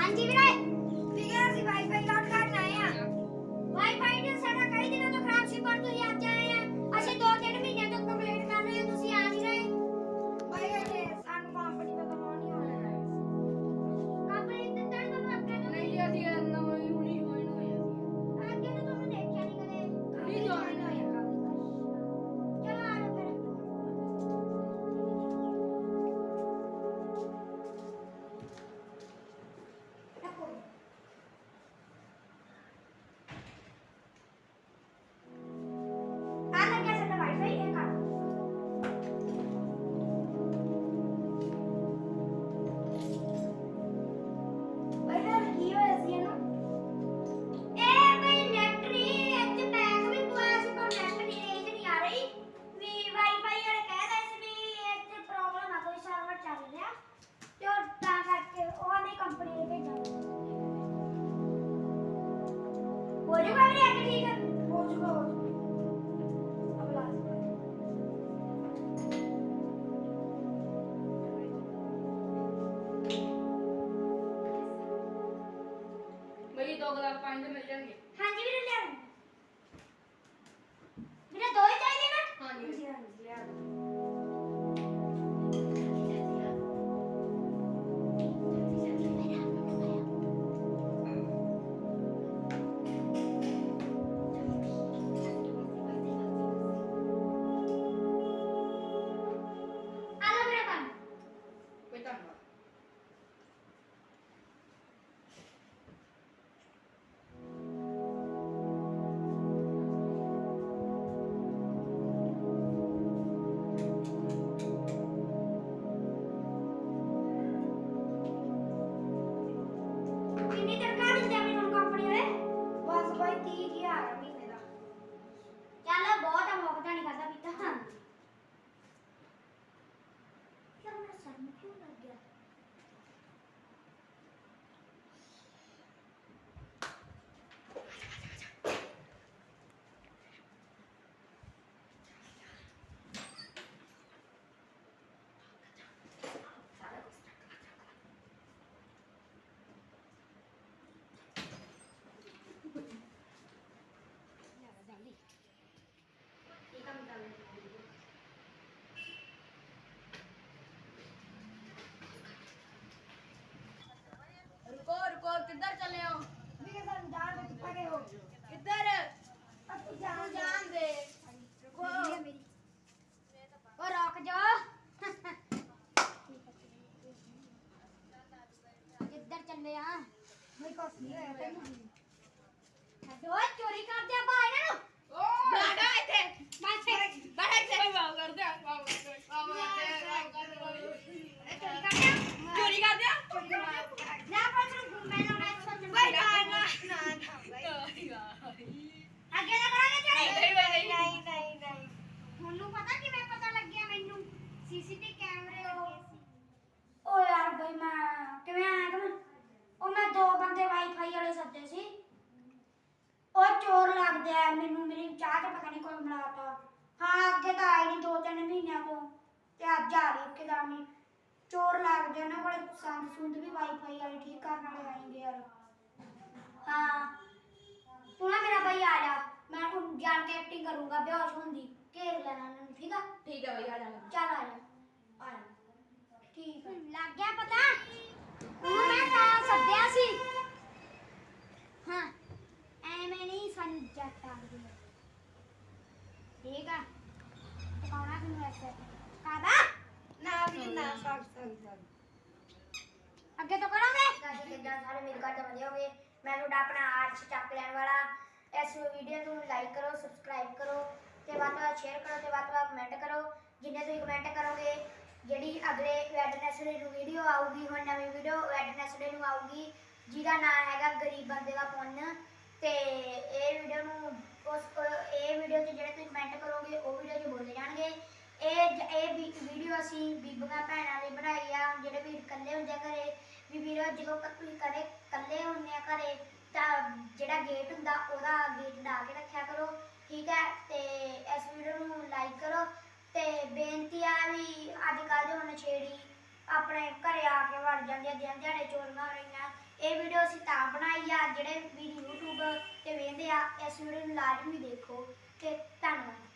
Mandy, right? ਹੋ ਜਾਊਗਾ ਵੀ ਅੱਜ ਠੀਕ ਹੋ ਜਾਊਗਾ ਹੋ ਜਾਊਗਾ ਅਬ ਲਾ ਬਈ ਦੋ ਗਲਾਸ ਪਾਣੀ ਦੇ ਮਿਲ ਜਾਣਗੇ ਕਿੱਧਰ ਚੱਲੇ ਹੋ? ਵੀਰੇ ਸਾਨੂੰ ਜਾਣ ਦੇ ਕਿੱਥੇ ਗਏ ਹੋ? ਕਿੱਧਰ? ਅਸੀਂ ਜਾਣ ਜਾਣ ਦੇ। ਮੇਰੀ ਉਹ ਰੁਕ ਜਾ। ਕਿੱਧਰ ਚੱਲੇ ਆ? ਮੈਂ ਕੁਛ ਨਹੀਂ ਹੋਇਆ ਤੈਨੂੰ ਛੱਡੋ ਚੋਰੀ ਕਰਦੇ ਆ ਬਾ ਇਹਨਾਂ ਨੂੰ ਬੈਠਾ ਇੱਥੇ ਬਸ ਬੈਠਾ ਇੱਥੇ ਵਾਹ ਕਰਦੇ ਆ ਵਾਹ ਕਰਦੇ ਆ ਚੋਰੀ ਕਰਦੇ ਆ ਚੋਰੀ ਕਰਦੇ ਆ ਚੋਰੀ ਕਰਦੇ ਆ ਨਾ ਪਰ ਨੂੰ ਮੈਂ ਨਾ ਮੈਂ ਸੋਚ ਬਈ ਨਾ ਨਾ ਨਾ ਅੱਗੇ ਨਾ ਕਰਾਂਗੇ ਚੋਰੀ ਨਹੀਂ ਬਈ ਨਹੀਂ ਨਹੀਂ ਨਹੀਂ ਤੁਹਾਨੂੰ ਪਤਾ ਕਿਵੇਂ ਪਤਾ ਲੱਗਿਆ ਮੈਨੂੰ ਸੀਸੀਟੀਵੀ ਕੈਮਰੇ ਉਹ ਓ ਯਾਰ ਬਈ ਮੈਂ ਕਿਵੇਂ ਆਇਆ ਕਿ ਉਹ ਮੈਂ ਦੋ ਬੰਦੇ ਵਾਈਫਾਈ ਵਾਲੇ ਸੱਦੇ ਸੀ ਉਹ ਚੋਰ ਲੱਗਦੇ ਆ ਮੈਨੂੰ ਮੇਰੀ ਚਾਹ ਚ ਪਤਾ ਨਹੀਂ ਕੋਈ ਮਿਲਾਤਾ ਹਾਂ ਅੱਗੇ ਤਾਂ ਆਈ ਨਹੀਂ ਦੋ ਤਿੰਨ ਮਹੀਨਿਆਂ ਤੋਂ ਤੇ ਅੱਜ ਆ ਗਈ ਇੱਕਦਮ ਹੀ ਚੋਰ ਲੱਗਦੇ ਉਹਨਾਂ ਕੋਲੇ ਸੰਦ ਸੁੰਦ ਵੀ ਵਾਈਫਾਈ ਵਾਲੇ ਠੀਕ ਕਰਨ ਵਾਲੇ ਆਏਂਗੇ ਯਾਰ। ਹਾਂ। ਤੂੰ ਨਾ ਮੇਰਾ ਭਾਈ ਆ ਜਾ ਮੈਂ ਹੁਣ ਜਾਣ ਕੇ ਐਕਟਿੰਗ ਕਰੂੰਗਾ ਬੇਹੋਸ਼ ਹੁੰਦੀ ਘੇਰ ਲੈਣਾ ਇਹਨਾਂ ਨੂੰ ਠੀਕ ਆ? ਠੀਕ ਹੈ ਬਈ ਆ ਜਾਣਾ। ਚੱਲ ਆ ਜਾ। ਆ ਜਾ। ਠੀਕ ਆ। ਲੱਗ ਗਿਆ ਪਤਾ। ਉਹਨੂੰ ਮੈਂ ਤਾਂ ਸੱਦਿਆ ਸੀ ਹਾਂ ਐਵੇਂ ਨਹੀਂ ਸਾਨੂੰ ਜੱਟ ਆਉਂਦੀ ਠੀਕ ਆ? ਟਿਕਾਉਣਾ ਕਿਨੂੰ ਐਸੇ ਕਾਦਾ? ਨਾ ਵੀ ਨਾ ਸੌਰੀ ਸੌਰੀ ਸੌਰੀ ਅੱਗੇ ਤੋਂ ਕਰੋਗੇ? ਗਾਜੀ ਕਿੱਦਾਂ ਸਾਰੇ ਮੇਰੇ ਘਰ ਵਧੀਆ ਹੋਵੇ ਮੈਂ ਤੁਹਾਡਾ ਆਪਣਾ ਆਰਟਸ ਚੱਕ ਲੈਣ ਵਾਲਾ। ਇਸ ਵੀਡੀਓ ਨੂੰ ਲਾਈਕ ਕਰੋ ਸਬਸਕ੍ਰਾਈਬ ਕਰੋ ਤੇ ਵੱਧ ਤੋਂ ਸ਼ੇਅਰ ਕਰੋ ਤੇ ਵੱਧ ਤੋਂ ਕਮੈਂਟ ਕਰੋ। ਜਿੰਨੇ ਤੁਸੀਂ ਕਮੈਂਟ ਕਰੋਗੇ ਜਿਹੜੀ ਅਗਲੇ ਵੈਡਨੈਸਡੇ ਨੂੰ ਵੀਡੀਓ ਆਊਗੀ ਹੁਣ ਨਵੀਂ ਵੀਡੀਓ ਵੈਡਨੈਸਡੇ ਨੂੰ ਆਊਗੀ ਜਿਹਦਾ ਨਾਮ ਹੈਗਾ ਗਰੀਬ ਬੰਦੇ ਦਾ ਪੁੰਨ। ਤੇ ਇਹ ਵੀਡੀਓ ਨੂੰ ਉਸ ਇਹ ਵੀਡੀਓ 'ਚ ਜਿਹੜੇ ਤੁਸੀਂ ਕਮੈਂਟ ਕਰੋਗੇ, ਉਹ ਵੀਡੀਓ 'ਚ ਬੋਲੇ ਜਾਣਗੇ। ਇਹ ਜ- ਇਹ ਵੀਡੀਓ ਅਸੀਂ ਬੀਬੀਆਂ ਭੈਣਾਂ ਲਈ ਬਣਾਈ ਆ। ਜਿਹੜੇ ਵੀਰ ਇਕੱਲੇ ਹੁੰਦੇ ਆ ਘਰੇ, ਵੀ ਵੀਰੋ, ਜਦੋਂ ਤੁਸੀਂ ਕਦੇ ਇਕੱਲੇ ਹੁੰਦੇ ਆ ਘਰੇ, ਤਾਂ ਜਿਹੜਾ ਗੇਟ ਹੁੰਦਾ, ਉਹਦਾ ਗੇਟ ਲਾ ਕੇ ਰੱਖਿਆ ਕਰੋ, ਠੀਕ ਹੈ? ਤੇ ਇਸ ਵੀਡੀਓ ਨੂੰ ਲਾਈਕ ਕਰੋ। ਤੇ ਬੇਨਤੀ ਆ ਵੀ ਅੱਜ ਕੱਲ੍ਹ ਦੇ ਹੁਣ ਛੇੜੀ, ਆਪਣੇ ਘਰੇ ਆ ਕੇ ਵੜ ਜਾਂਦੇ ਆ ਦਿਨ ਦਿਹਾੜੇ ਚੋਰੀਆਂ ਹੋ ਰਹੀਆਂ ਇਹ ਵੀਡੀਓ ਅਸੀਂ ਤਾਂ ਬਣਾਈ ਆ, ਜਿਹੜੇ ਵੀ YouTube ਤੇ ਵੇਖਦੇ ਆ, ਇਸ ਵੀਡੀਓ ਨੂੰ ਲਾਜ਼ਮੀ ਦੇਖੋ ਤੇ ਧੰਨਵਾਦ।